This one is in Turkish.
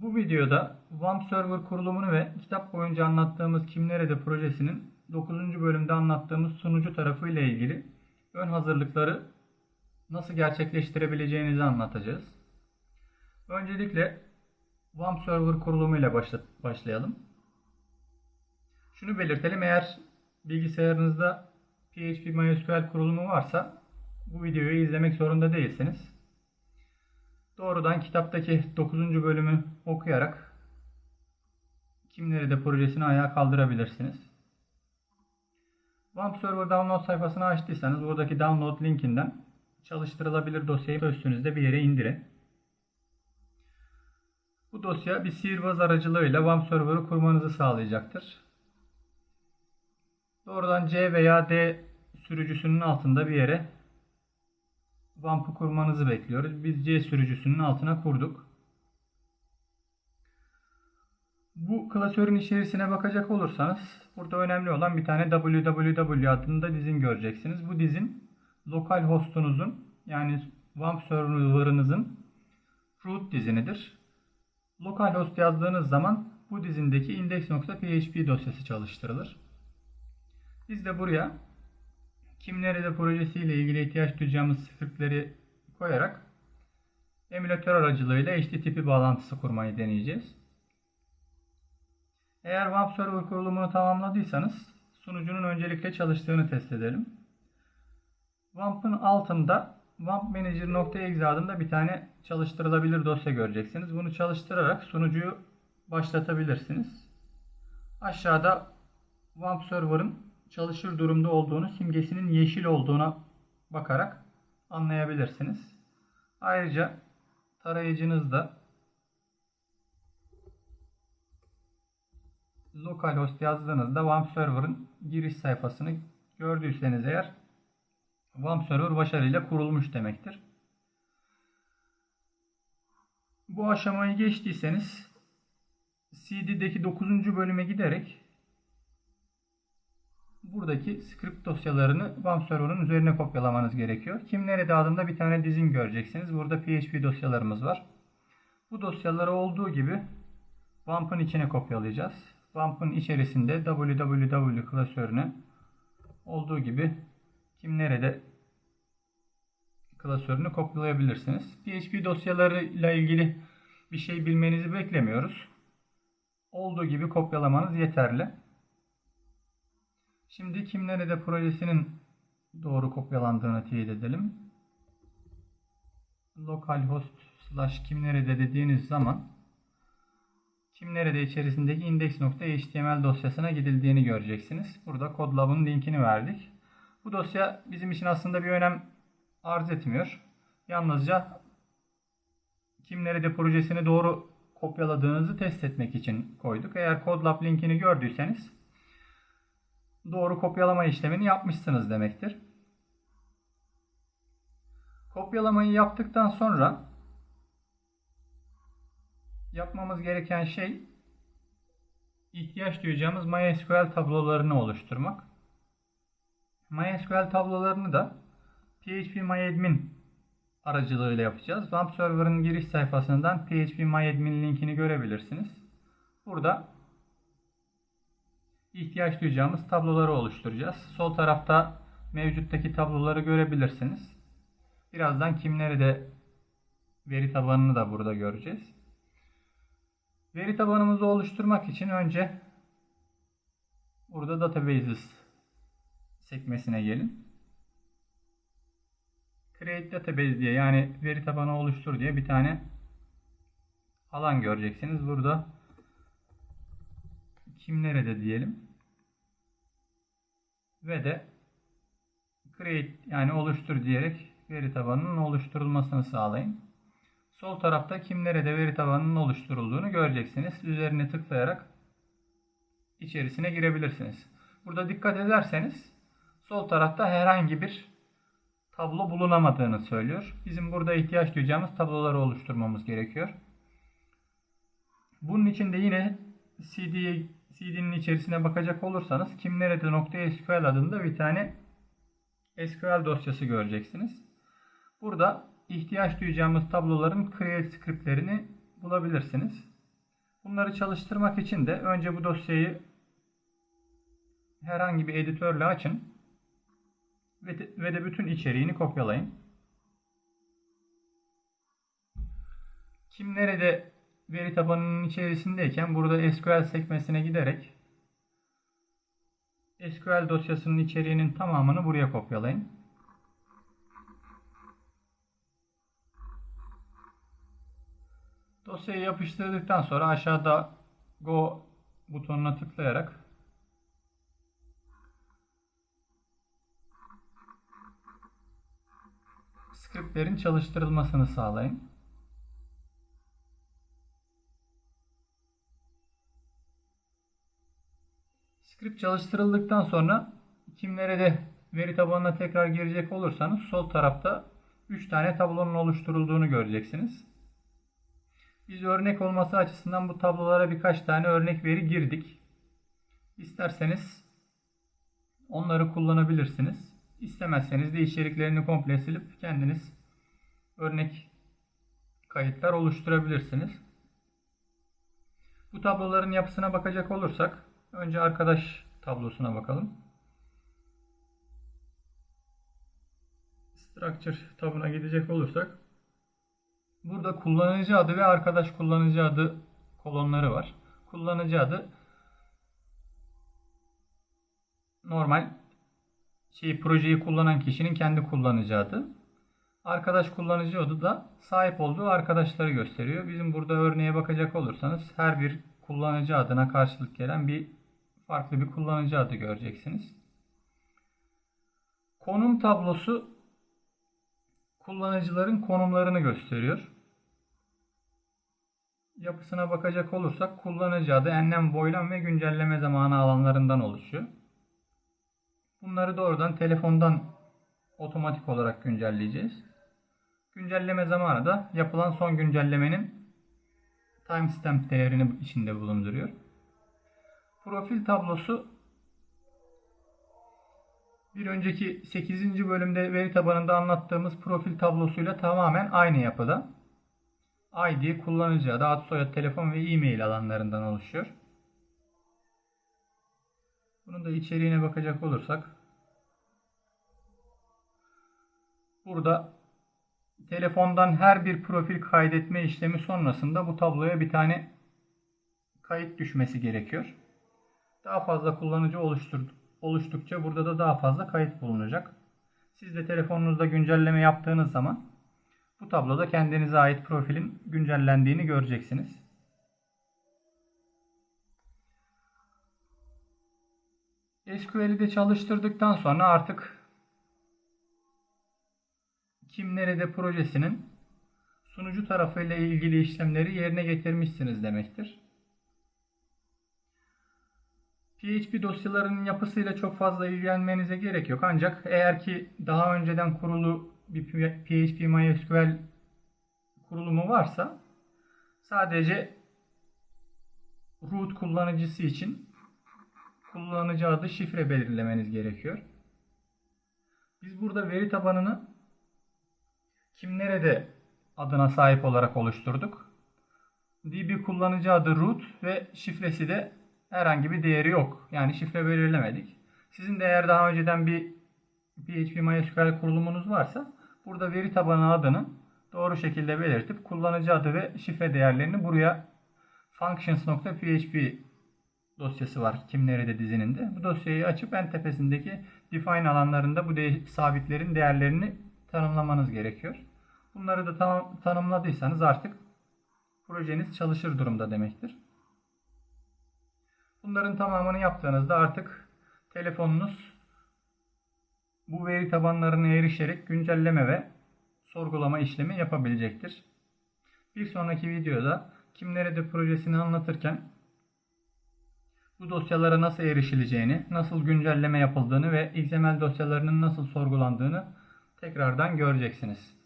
Bu videoda WAMP Server kurulumunu ve kitap boyunca anlattığımız Kim Nerede projesinin 9. bölümde anlattığımız sunucu tarafı ile ilgili ön hazırlıkları nasıl gerçekleştirebileceğinizi anlatacağız. Öncelikle WAMP Server kurulumu ile başla- başlayalım. Şunu belirtelim eğer bilgisayarınızda PHP MySQL kurulumu varsa bu videoyu izlemek zorunda değilsiniz. Doğrudan kitaptaki 9. bölümü okuyarak Kimleri de projesini ayağa kaldırabilirsiniz. WAMP Server Download sayfasını açtıysanız buradaki download linkinden çalıştırılabilir dosyayı üstünüzde bir yere indirin. Bu dosya bir sihirbaz aracılığıyla WAMP Server'ı kurmanızı sağlayacaktır. Doğrudan C veya D sürücüsünün altında bir yere WAMP'ı kurmanızı bekliyoruz. Biz C sürücüsünün altına kurduk. Bu klasörün içerisine bakacak olursanız burada önemli olan bir tane www adında dizin göreceksiniz. Bu dizin lokal hostunuzun yani WAMP server'ınızın root dizinidir. Lokal host yazdığınız zaman bu dizindeki index.php dosyası çalıştırılır. Biz de buraya kim nerede projesiyle ilgili ihtiyaç duyacağımız scriptleri koyarak emülatör aracılığıyla HTTP bağlantısı kurmayı deneyeceğiz. Eğer WAMP server kurulumunu tamamladıysanız sunucunun öncelikle çalıştığını test edelim. WAMP'ın altında WAMP Manager.exe adında bir tane çalıştırılabilir dosya göreceksiniz. Bunu çalıştırarak sunucuyu başlatabilirsiniz. Aşağıda WAMP server'ın çalışır durumda olduğunu, simgesinin yeşil olduğuna bakarak anlayabilirsiniz. Ayrıca tarayıcınızda localhost yazdığınızda WAMP server'ın giriş sayfasını gördüyseniz eğer WAMP server başarıyla kurulmuş demektir. Bu aşamayı geçtiyseniz CD'deki 9. bölüme giderek buradaki script dosyalarını WAMP server'ın üzerine kopyalamanız gerekiyor. Kim nerede adında bir tane dizin göreceksiniz. Burada PHP dosyalarımız var. Bu dosyaları olduğu gibi WAMP'ın içine kopyalayacağız. WAMP'ın içerisinde www klasörüne olduğu gibi kim nerede klasörünü kopyalayabilirsiniz. PHP dosyalarıyla ilgili bir şey bilmenizi beklemiyoruz. Olduğu gibi kopyalamanız yeterli. Şimdi kim nerede projesinin doğru kopyalandığını teyit edelim. Localhost slash kim nerede dediğiniz zaman kim nerede içerisindeki index.html dosyasına gidildiğini göreceksiniz. Burada CodeLab'ın linkini verdik. Bu dosya bizim için aslında bir önem arz etmiyor. Yalnızca kim nerede projesini doğru kopyaladığınızı test etmek için koyduk. Eğer CodeLab linkini gördüyseniz doğru kopyalama işlemini yapmışsınız demektir. Kopyalamayı yaptıktan sonra yapmamız gereken şey ihtiyaç duyacağımız MySQL tablolarını oluşturmak. MySQL tablolarını da phpMyAdmin aracılığıyla yapacağız. WAMP Server'ın giriş sayfasından phpMyAdmin linkini görebilirsiniz. Burada ihtiyaç duyacağımız tabloları oluşturacağız. Sol tarafta mevcuttaki tabloları görebilirsiniz. Birazdan kimleri de veri tabanını da burada göreceğiz. Veri tabanımızı oluşturmak için önce burada Databases sekmesine gelin. Create Database diye yani veri tabanı oluştur diye bir tane alan göreceksiniz. Burada kim nerede diyelim. Ve de create yani oluştur diyerek veri tabanının oluşturulmasını sağlayın. Sol tarafta kim nerede veri tabanının oluşturulduğunu göreceksiniz. Üzerine tıklayarak içerisine girebilirsiniz. Burada dikkat ederseniz sol tarafta herhangi bir tablo bulunamadığını söylüyor. Bizim burada ihtiyaç duyacağımız tabloları oluşturmamız gerekiyor. Bunun için de yine CD'ye CD'nin içerisine bakacak olursanız kim nerede .sql adında bir tane SQL dosyası göreceksiniz. Burada ihtiyaç duyacağımız tabloların create scriptlerini bulabilirsiniz. Bunları çalıştırmak için de önce bu dosyayı herhangi bir editörle açın ve de, ve de bütün içeriğini kopyalayın. Kim nerede veri tabanının içerisindeyken burada SQL sekmesine giderek SQL dosyasının içeriğinin tamamını buraya kopyalayın. Dosyayı yapıştırdıktan sonra aşağıda Go butonuna tıklayarak scriptlerin çalıştırılmasını sağlayın. Script çalıştırıldıktan sonra kimlere de veri tabanına tekrar girecek olursanız sol tarafta 3 tane tablonun oluşturulduğunu göreceksiniz. Biz örnek olması açısından bu tablolara birkaç tane örnek veri girdik. İsterseniz onları kullanabilirsiniz. İstemezseniz de içeriklerini komple silip kendiniz örnek kayıtlar oluşturabilirsiniz. Bu tabloların yapısına bakacak olursak önce arkadaş tablosuna bakalım. Structure tabına gidecek olursak Burada kullanıcı adı ve arkadaş kullanıcı adı kolonları var. Kullanıcı adı normal şeyi projeyi kullanan kişinin kendi kullanıcı adı. Arkadaş kullanıcı adı da sahip olduğu arkadaşları gösteriyor. Bizim burada örneğe bakacak olursanız her bir kullanıcı adına karşılık gelen bir farklı bir kullanıcı adı göreceksiniz. Konum tablosu kullanıcıların konumlarını gösteriyor. Yapısına bakacak olursak kullanıcı adı enlem, boylam ve güncelleme zamanı alanlarından oluşuyor. Bunları doğrudan telefondan otomatik olarak güncelleyeceğiz. Güncelleme zamanı da yapılan son güncellemenin timestamp değerini içinde bulunduruyor. Profil tablosu bir önceki 8. bölümde veri tabanında anlattığımız profil tablosuyla tamamen aynı yapıda. ID, kullanıcı adı, ad, soyad, telefon ve e-mail alanlarından oluşuyor. Bunun da içeriğine bakacak olursak burada telefondan her bir profil kaydetme işlemi sonrasında bu tabloya bir tane kayıt düşmesi gerekiyor. Daha fazla kullanıcı oluşturduk oluştukça burada da daha fazla kayıt bulunacak. Siz de telefonunuzda güncelleme yaptığınız zaman bu tabloda kendinize ait profilin güncellendiğini göreceksiniz. SQL'i de çalıştırdıktan sonra artık kim nerede projesinin sunucu tarafıyla ilgili işlemleri yerine getirmişsiniz demektir. PHP dosyalarının yapısıyla çok fazla ilgilenmenize gerek yok. Ancak eğer ki daha önceden kurulu bir PHP MySQL kurulumu varsa sadece root kullanıcısı için kullanıcı adı şifre belirlemeniz gerekiyor. Biz burada veri tabanını kim nerede adına sahip olarak oluşturduk. DB kullanıcı adı root ve şifresi de herhangi bir değeri yok. Yani şifre belirlemedik. Sizin de eğer daha önceden bir PHP MySQL kurulumunuz varsa burada veri tabanı adını doğru şekilde belirtip kullanıcı adı ve şifre değerlerini buraya functions.php dosyası var kim nerede dizininde. Bu dosyayı açıp en tepesindeki define alanlarında bu de sabitlerin değerlerini tanımlamanız gerekiyor. Bunları da tanımladıysanız artık projeniz çalışır durumda demektir. Bunların tamamını yaptığınızda artık telefonunuz bu veri tabanlarına erişerek güncelleme ve sorgulama işlemi yapabilecektir. Bir sonraki videoda kim nerede projesini anlatırken bu dosyalara nasıl erişileceğini, nasıl güncelleme yapıldığını ve XML dosyalarının nasıl sorgulandığını tekrardan göreceksiniz.